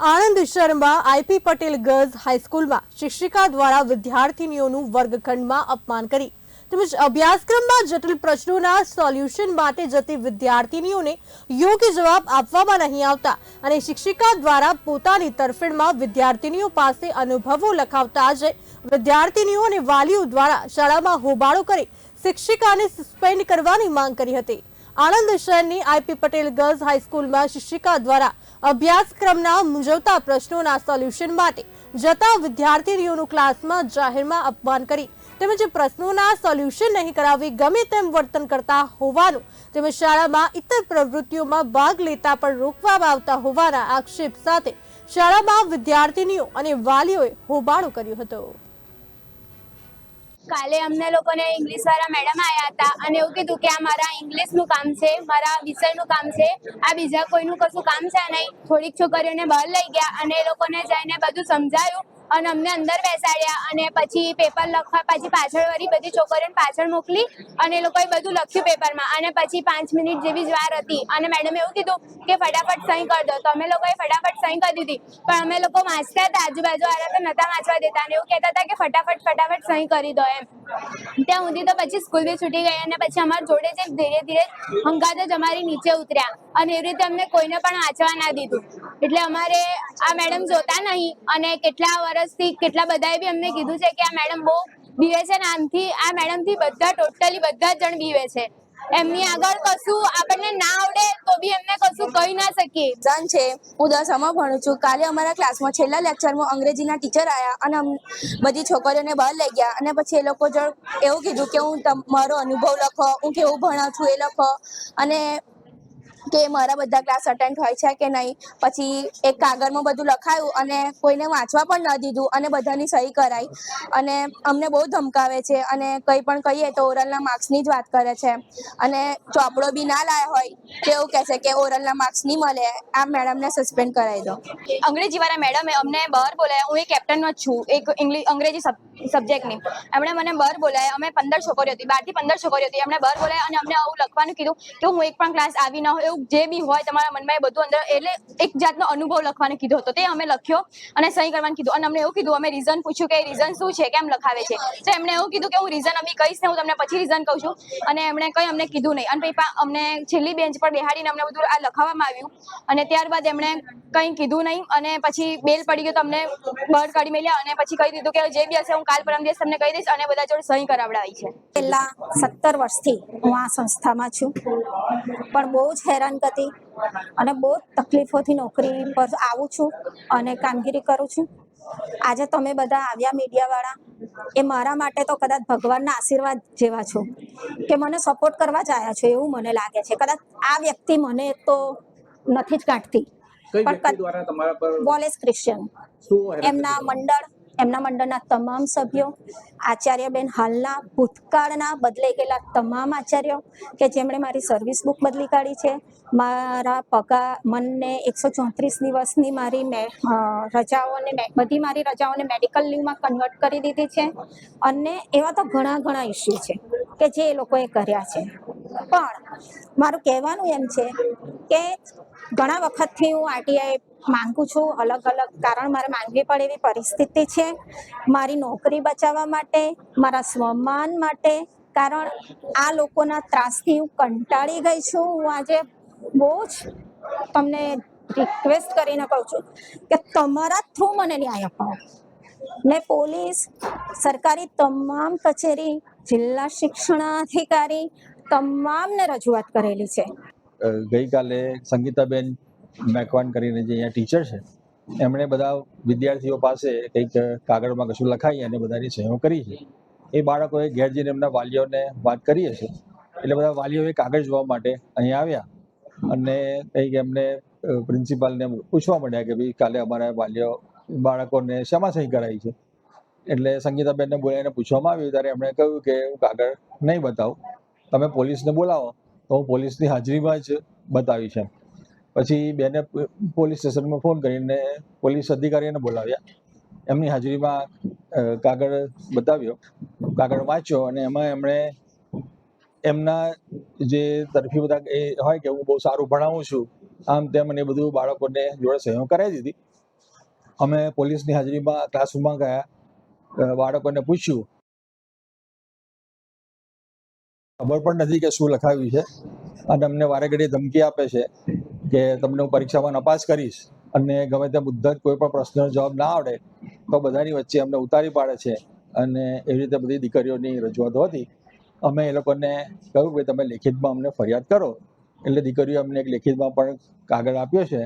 આણંદ શહેરમાં IP Patel girls હાઈસ્કૂલમાં શિક્ષિકા દ્વારા વિદ્યાર્થીનીઓનું વર્ગખંડમાં અપમાન કરી. તેમજ અભ્યાસક્રમમાં જટિલ પ્રશ્નોના સોલ્યુશન માટે જતી વિદ્યાર્થીનીઓને યોગ્ય જવાબ આપવામાં નહીં આવતા અને શિક્ષિકા દ્વારા પોતાની તરફેણમાં વિદ્યાર્થીનીઓ પાસે અનુભવો લખાવતા જ વિદ્યાર્થીનીઓ અને વાલીઓ દ્વારા શાળામાં હોબાળો કરી શિક્ષિકાને સસ્પેન્ડ કરવાની માંગ કરી હતી. આણંદ શહેરની આઈપી પટેલ ગર્લ્સ હાઈસ્કૂલમાં શિક્ષિકા દ્વારા અભ્યાસક્રમના મૂંઝવતા પ્રશ્નોના સોલ્યુશન માટે જતા વિદ્યાર્થીનીઓનું ક્લાસમાં જાહેરમાં અપમાન કરી. તેમજ પ્રશ્નોના સોલ્યુશન નહીં કરાવી ગમે તેમ વર્તન કરતા હોવાનું તેમજ શાળામાં ઇતર પ્રવૃત્તિઓમાં ભાગ લેતા પણ રોકવામાં આવતા હોવાના આક્ષેપ સાથે શાળામાં વિદ્યાર્થીનીઓ અને વાલીઓએ હોબાળો કર્યો હતો. કાલે અમને લોકોને ઇંગ્લિશ વાળા મેડમ આવ્યા હતા અને એવું કીધું કે આ મારા ઇંગ્લિશનું કામ છે, મારા વિષયનું કામ છે, આ બીજા કોઈનું કશું કામ છે નહીં. થોડીક છોકરીઓને બહાર લઈ ગયા અને એ લોકોને જઈને બધું સમજાયું. અને અમને અંદર બેસાડ્યા અને પછી પેપર લખવા પછી પાછળ વળી બધી છોકરીઓને પાછળ મોકલી અને એ લોકોએ બધું લખ્યું પેપરમાં અને પછી પાંચ મિનિટ જેવી જ વાર હતી. અને મેડમે એવું કીધું કે ફટાફટ સહી કરી દો. તો અમે લોકોએ ફટાફટ સહી કરી દીધી. પણ અમે લોકો વાંચતા હતા. આજુબાજુ વાળા તો નતા વાંચવા દેતા. અને એવું કહેતા હતા કે ફટાફટ ફટાફટ સહી કરી દો એમ. ત્યાં સુધી તો પછી સ્કૂલ બી છૂટી ગઈ અને પછી અમારા જોડે જ ધીરે ધીરે હંગાત જ અમારી નીચે ઉતર્યા. અને એવી રીતે અમને કોઈને પણ વાંચવા ના દીધું. એટલે અમારે આ મેડમ જોતા નહીં અને કેટલા વર્ષથી કેટલા બધાએ બી અમને કીધું છે કે આ મેડમ બહુ બીવે છે ને આમથી, આ મેડમથી બધા ટોટલી બધા જણ બીવે છે. એમની આગળ કશું આપણને ના આવડે તો બી એમને કશું કહી ના શકીએ. જન છે, હું દસમાં ભણું છું. કાલે અમારા ક્લાસમાં છેલ્લા લેક્ચરમાં અંગ્રેજીના ટીચર આવ્યા અને બધી છોકરીઓને બહાર લઈ ગયા અને પછી એ લોકો જણ એવું કીધું કે હું તમ- મારો અનુભવ લખો, હું કેવું ભણાવું છું એ લખો. અને કે મારા બધા ક્લાસ અટેન્ડ હોય છે કે નહીં. પછી એક કાગળમાં બધું લખાયું અને કોઈને વાંચવા પણ ન દીધું અને બધાની સહી કરાઈ. અને અમને બહુ ધમકાવે છે અને કંઈ પણ કહીએ તો ઓરલના માર્ક્સની જ વાત કરે છે. અને ચોપડો બી ના લાયા હોય તો એવું કહે છે કે ઓરલના માર્ક્સ નહીં મળે. આ મેડમને સસ્પેન્ડ કરાવી દો. અંગ્રેજીવાળા મેડમે અમને બહાર બોલાયા. હું એ કેપ્ટન જ છું. એક ઇંગ્લિશ અંગ્રેજી સબ્જેક્ટની એમણે મને બર બોલાયા. અમે પંદર છોકરીઓ હતી. બારથી પંદર છોકરીઓ હતી. એમણે બર બોલાયા અને અમને આવું લખવાનું કીધું કે હું એક પણ ક્લાસ આવી ન હોય એવું જે બી હોય તમારા મનમાં એ બધું અંદર એટલે એક જાતનો અનુભવ લખવાનું કીધું હતો. તે અમે લખ્યો અને સહી કરવાનું કીધું. અને અમને એવું કીધું, અમે રીઝન પૂછ્યું કે રીઝન શું છે? કેમ લખાવે છે? તો એમણે એવું કીધું કે હું રીઝન અમે કહીશ ને હું તમને પછી રીઝન કહું છું. અને એમણે કંઈ અમને કીધું નહીં. અને પછી અમને છેલ્લી બેન્ચ પર બેહાડીને અમને બધું આ લખાવવામાં આવ્યું. અને ત્યારબાદ એમણે કંઈ કીધું નહીં. અને પછી બેલ પડી ગયો તો અમને બહાર કાઢી મેલ્યા અને પછી કહી દીધું કે જે બી હશે હું કાલ પરમ દિવસ તમને કહી દઈશ અને બધા જોડે સહી કરાવડાવી છે. છેલ્લા સત્તર વર્ષથી હું આ સંસ્થામાં છું પણ બહુ જ હેરાન હેરાનગતિ અને બહુ જ તકલીફોથી નોકરી પર આવું છું અને કામગીરી કરું છું. આજે તમે બધા આવ્યા મીડિયાવાળા એ મારા માટે તો કદાચ ભગવાનના આશીર્વાદ જેવા છો કે મને સપોર્ટ કરવા જ આવ્યા છો એવું મને લાગે છે. કદાચ આ વ્યક્તિ મને તો નથી જ ગાંઠતી. પણ વ્યક્તિ દ્વારા તમારા પર વોલેસ ક્રિશ્ચિયન એમના મંડળ એમના મંડળના તમામ સભ્યો, આચાર્યબેન હાલના ભૂતકાળના બદલાઈ ગયેલા તમામ આચાર્યો કે જેમણે મારી સર્વિસ બુક બદલી કાઢી છે. મારા પગાર મનને એકસો ચોત્રીસ દિવસની મારી મે રજાઓને બધી મારી રજાઓને મેડિકલ લીવમાં કન્વર્ટ કરી દીધી છે. અને એવા તો ઘણા ઘણા ઇસ્યુ છે કે જે એ લોકોએ કર્યા છે. પણ મારું કહેવાનું એમ છે કે ઘણા વખતથી હું આરટીઆઈ માંગુ છું અલગ અલગ, કારણ મારે માંગવી પડે એવી પરિસ્થિતિ છે. મારી નોકરી બચાવવા માટે, મારા સ્વમાન માટે, કારણ આ લોકોના ત્રાસથી હું કંટાળી ગઈ છું. હું આજે બહુ જ તમને રિક્વેસ્ટ કરીને કહું છું કે તમારા થ્રુ મને ન્યાય અપાવો મેં પોલીસ, સરકારી તમામ કચેરી, જિલ્લા શિક્ષણાધિકારી તમામને રજૂઆત કરેલી છે. ગઈકાલે સંગીતાબેન મેકવાન કરીને જે અહીંયા ટીચર છે, એમણે બધા વિદ્યાર્થીઓ પાસે કંઈક કાગળમાં કશું લખાઈ અને બધાની સહીઓ કરી છે. એ બાળકોએ ઘેર જઈને એમના વાલીઓને વાત કરીએ છે એટલે બધા વાલીઓએ કાગળ જોવા માટે અહીંયા આવ્યા અને કંઈક એમને પ્રિન્સિપાલને પૂછવા માંડ્યા કે ભાઈ કાલે અમારા વાલીઓ, બાળકોને શેમાં સહી કરાવી છે? એટલે સંગીતાબેનને બોલાવીને પૂછવામાં આવ્યું, ત્યારે એમણે કહ્યું કે હું કાગળ નહીં બતાવું. તમે પોલીસને બોલાવો. તો હું પોલીસની હાજરીમાં જ બતાવી છે પછી બેને પોલીસ સ્ટેશનમાં ફોન કરીને પોલીસ અધિકારીને બોલાવ્યા. એમની હાજરીમાં કાગળ બતાવ્યો. કાગળ વાંચ્યો અને એમાં એમણે એમના જે તરફી બધા એ હોય કે હું બહુ સારું ભણાવું છું, આમ તેમ અને બધું બાળકોને જોડે સહયોગ કરાવી દીધી. અમે પોલીસની હાજરીમાં ક્લાસરૂમમાં ગયા. બાળકોને પૂછ્યું. ખબર પણ નથી કે શું લખાવ્યું છે. અને અમને વારે ઘડીએ ધમકી આપે છે. કે તમને હું પરીક્ષામાં નપાસ કરીશ અને ગમે તે મુદ્દત કોઈ પણ પ્રશ્નનો જવાબ ના આવડે, તો બધાની વચ્ચે અમને ઉતારી પાડે છે અને એવી રીતે બધી દીકરીઓની રજૂઆતો હતી. અમે એ લોકોને કહ્યું કે તમે લેખિતમાં અમને ફરિયાદ કરો. એટલે દીકરીઓ અમને એક લેખિતમાં પણ કાગળ આપ્યો છે.